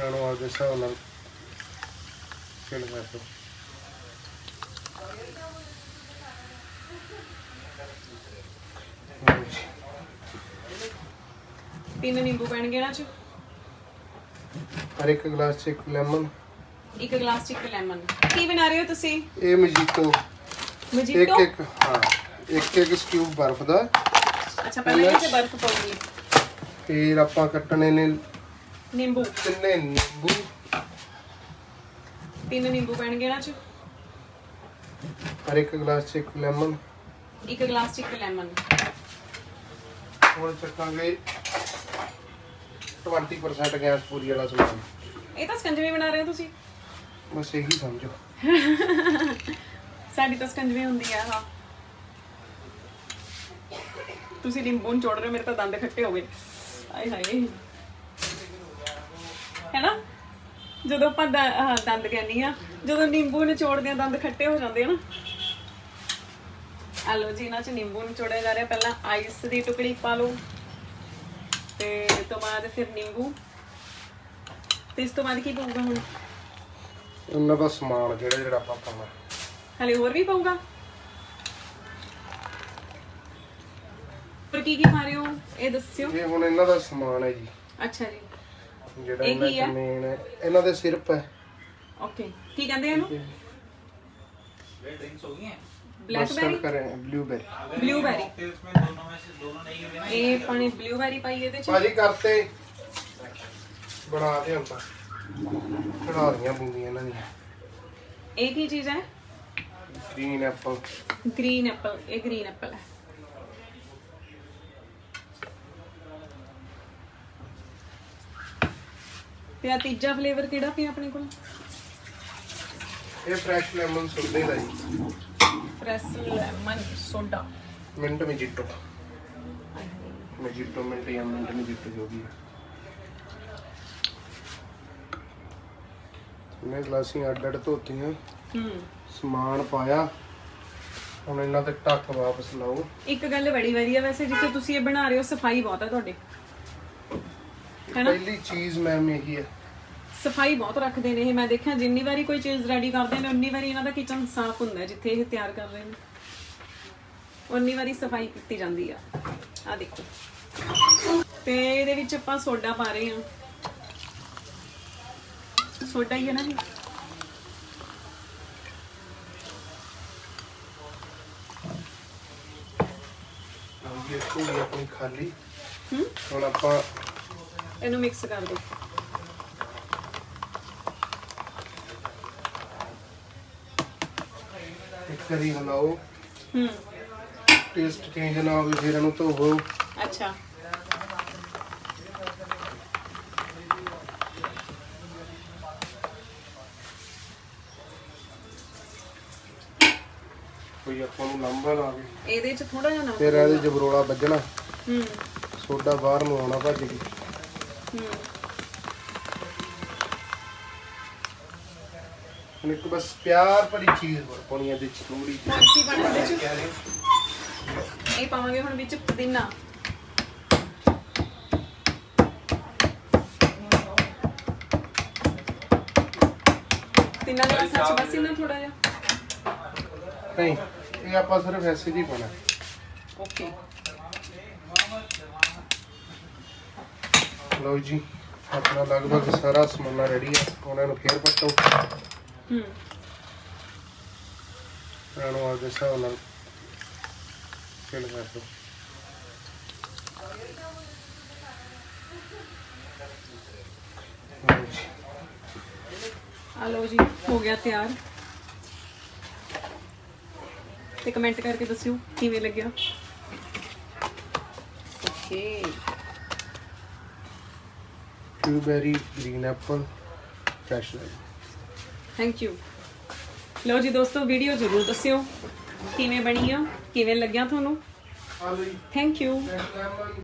ਨੂੰ ਆਪਦੇ ਹਿਸਾਬ ਨਾਲ ਫਿਲ ਕਰ ਦਿਓ ਲਓ ਜੀ। ਤਿੰਨ ਨਿੰਬੂ ਪੈਣਗੇ ਇਹਨਾਂ ਚ ਹਰ ਇੱਕ ਗਲਾਸ ਚ ਇੱਕ ਲੈਮਨ ਇੱਕ ਗਲਾਸ ਚ ਇੱਕ ਲੈਮਨ ਕੀ ਬਣਾ ਰਹੇ ਹੋ ਤੁਸੀਂ ਇਹ ਮਜੀਟੋ ਇੱਕ ਮਜੀਟੋ ਇੱਕ ਹਾਂ ਇੱਕ ਇੱਕ ਸਕੂਪ ਬਰਫ਼ ਦਾ ਅੱਛਾ ਪਹਿਲਾਂ ਇਹ ਚ ਬਰਫ਼ ਪਾਉਗੀ ਫਿਰ ਆਪਾਂ ਕੱਟਣੇ ਨੇ ਨਿੰਬੂ। ਤਿੰਨੇ ਨਿੰਬੂ? ਤਿੰਨ ਨਿੰਬੂ ਪੈਣਗੇ ਇਹਨਾਂ ਚ। ਹਰ ਇੱਕ ਗਲਾਸ ਚ ਇੱਕ ਲੈਮਨ। ਇੱਕ ਗਲਾਸ ਚ ਇੱਕ ਲੈਮਨ। ਹੁਣ ਚੱਕਾਂਗੇ 20% ਗੈਸ ਪੂਰੀ ਵਾਲਾ ਸਮਾਨ। ਇਹ ਤਾਂ ਸਕੰਜਵੀ ਬਣਾ ਰਹੇ ਹੋ ਤੁਸੀਂ। ਬਸ ਇਹੀ ਸਮਝੋ। ਸਾਡੀ ਤਾਂ ਸਕੰਜਵੀ ਹੁੰਦੀ ਆ ਹਾਂ। ਤੁਸੀਂ ਨਿੰਬੂ ਨੂੰ ਚੋੜ ਰਹੇ ਹੋ, ਮੇਰੇ ਤਾਂ ਦੰਦ ਖੱਟੇ ਹੋ ਗਏ। ਆਏ ਹਾਏ। ਹੈਨਾ? ਜਦੋਂ ਆਪਾਂ ਦੰਦ ਕਹਿੰਦੀ ਆ ਜਦੋਂ ਨਿੰਬੂ ਨਿਚੋੜਦੇ ਆ ਦੰਦ ਖੱਟੇ ਹੋ ਜਾਂਦੇ ਆ ਨਾ। ਆ ਜੀ ਇਹਨਾਂ ਚ ਨਿੰਬੂ ਨਿਚੋੜਿਆ ਜਾ ਰਿਹਾ। ਪਹਿਲਾਂ ਆਈਸ ਦੀ ਟੁਕੜੀ ਪਾ ਲਓ ਤੇ ਤੋਂ ਬਾਅਦ ਫਿਰ ਨਿੰਬੂ। ਤੇ ਇਸ ਤੋਂ ਬਾਅਦ ਕੀ ਪਊਗਾ ਹੁਣ? ਉਹਨਾਂ ਦਾ ਸਮਾਨ ਜਿਹੜਾ ਜਿਹੜਾ ਆਪਾਂ ਪਾਉਣਾ। ਹਲੇ ਹੋਰ ਵੀ ਪਊਗਾ? ਪਰ ਕੀ ਕੀ ਪਾ ਰਹੇ ਹੋ? ਇਹ ਦੱਸਿਓ। ਇਹ ਹੁਣ ਇਹਨਾਂ ਦਾ ਸਮਾਨ ਹੈ ਜੀ। ਅੱਛਾ ਜੀ। ਜਿਹੜਾ ਇਹ ਇਹਨਾਂ ਕੀ ਚ ਹੈ? ਮੇਨ ਹੈ ਇਹਨਾਂ ਦੇ ਸਿਰਪ ਹੈ ਓਕੇ ਕੀ ਕਹਿੰਦੇ ਆ ਇਹਨੂੰ ਬਸਟਰ ਬਲੈਕਬੈਰੀ ਕਰੇ ਬਲੂਬੇਰੀ ਬਲੂਬੈਰੀ उसमें दोनों में से दोनों नहीं हुए ना ਇਹ ਪਾਣੀ ਬਲੂਬੈਰੀ ਪਾਈ ਇਹਦੇ ਚ ਭਾਜੀ ਕਰਤੇ ਬਣਾ ਦੇ ਹੁੰਦਾ ਚੜਾ ਦੀਆਂ ਬੂੰਦੀਆਂ ਇਹਨਾਂ ਦੀਆਂ ਇਹ ਕੀ ਚੀਜ਼ ਹੈ ਗ੍ਰੀਨ ਐਪਲ ਗ੍ਰੀਨ ਐਪਲ ਇਹ ਗ੍ਰੀਨ ਐਪਲ ਹੈ ਤੇ ਆ ਤੀਜਾ ਫਲੇਵਰ ਕਿਹੜਾ ਪਿਆ ਆਪਣੇ ਕੋਲ? ਇਹ ਫਰੈਸ਼ ਲੈਮਨ ਸੁਣਦੇ ਦਾ ਜੀ। Fresh lemon soda. Mint mojito mojito mint ਜਾਂ ਮਿੰਟ ਮਜੀਟੋ ਜੋ ਵੀ ਹੈ ਮੈਂ ਗਲਾਸੀਆਂ ਅੱਡ ਅੱਡ ਧੋਤੀਆਂ। ਹੂੰ। ਸਮਾਨ ਪਾਇਆ। ਹੁਣ ਇਹਨਾਂ ਤੇ ਟੱਕ ਵਾਪਸ ਲਾਓ। ਇੱਕ ਗੱਲ ਬੜੀ ਵਧੀਆ ਵੈਸੇ ਜਿੱਥੇ ਤੁਸੀਂ ਇਹ ਬਣਾ ਰਹੇ ਹੋ ਸਫ਼ਾਈ ਬਹੁਤ ਹੈ ਤੁਹਾਡੇ। ਹੈਨਾ? ਪਹਿਲੀ ਚੀਜ਼ ਮੈਮ ਇਹੀ ਹੈ। ਸਫ਼ਾਈ ਬਹੁਤ ਰੱਖਦੇ ਨੇ ਇਹ। ਮੈਂ ਦੇਖਿਆ ਜਿੰਨੀ ਵਾਰੀ ਕੋਈ ਚੀਜ਼ ਰੈਡੀ ਕਰਦੇ ਨੇ ਉਨੀ ਵਾਰੀ ਇਹਨਾਂ ਦਾ ਕਿਚਨ ਸਾਫ਼ ਹੁੰਦਾ ਹੈ ਜਿੱਥੇ ਇਹ ਤਿਆਰ ਕਰ ਰਹੇ ਨੇ। ਉਨੀ ਵਾਰੀ ਸਫ਼ਾਈ ਕੀਤੀ ਜਾਂਦੀ ਆ। ਆ ਦੇਖੋ। ਤੇ ਇਹਦੇ ਵਿੱਚ ਆਪਾਂ ਸੋਡਾ ਪਾ ਰਹੇ ਹਾਂ। ਸੋਡਾ ਹੀ ਹੈ ਨਾ ਜੀ। ਹਾਂਜੀ ਇਹ ਹੋਈ ਆਪਣੀ ਖਾਲੀ। ਹੂੰ? ਹੁਣ ਆਪਾਂ ਇਹਨੂੰ ਮਿਕਸ ਕਰ ਦਿਓ ਇੱਕ ਵਾਰੀ ਹਿਲਾਓ ਹੂੰ। ਟੇਸਟ ਚੇਂਜ ਨਾ ਹੋਵੇ ਫਿਰ ਇਹਨੂੰ ਧੋਵੋ। ਅੱਛਾ। ਕੋਈ ਆਪਾਂ ਨੂੰ ਲੰਬਾ ਨਾ ਆਵੇ। ਇਹਦੇ ਚ ਥੋੜਾ ਜਿਹਾ ਨਮਕ ਫਿਰ ਇਹਦੇ ਜਬਰੋਲਾ ਵੱਜਣਾ। ਹੂੰ। ਸੋਡਾ ਬਾਹਰ ਨੂੰ ਆਉਣਾ ਭੱਜ ਕੇ। ਹੁਣ ਇੱਕ ਬਸ ਪਿਆਰ ਭਰੀ ਚੀਜ਼ ਹੋਰ ਪਾਉਣੀ ਹੈ ਇਹਦੇ ਚ ਥੋੜੀ ਜਿਹੀ। ਪਾਣਾ ਇਹਦੇ ਚ ਇਹ ਪਾਵਾਂਗੇ ਹੁਣ ਵਿੱਚ ਪੁਦੀਨਾ। ਤਿੰਨਾਂ ਦਾ ਸੱਚ ਬਸ ਇਹਨਾਂ ਥੋੜਾ ਜਿਹਾ। ਨਹੀਂ ਇਹ ਆਪਾਂ ਸਿਰਫ ਐਸੇ ਹੀ ਪਾਉਣਾ। ਓਕੇ। ਲਓ ਜੀ ਆਪਣਾ ਲਗਭਗ ਸਾਰਾ ਸਮਾਨਾ ਰੈਡੀ ਹੈ ਉਹਨਾਂ ਨੂੰ ਫੇਰ ਪੱਟੋ। ਹੂੰ। ਇਹਨਾਂ ਨੂੰ ਆਪਦੇ ਹਿਸਾਬ ਨਾਲ ਫਿਲ ਕਰ ਦਿਓ। ਆ ਲਓ ਜੀ ਹੋ ਗਿਆ ਤਿਆਰ। ਤੇ ਕਮੈਂਟ ਕਰਕੇ ਦੱਸਿਓ ਕਿਵੇਂ ਲੱਗਿਆ। Okay blueberry green apple fresh thank you ਲਓ ਜੀ ਦੋਸਤੋ ਵੀਡੀਓ ਜ਼ਰੂਰ ਦੱਸਿਓ। ਕਿਵੇਂ ਬਣੀ ਆ? ਕਿਵੇਂ ਲੱਗਿਆ ਤੁਹਾਨੂੰ? Thank you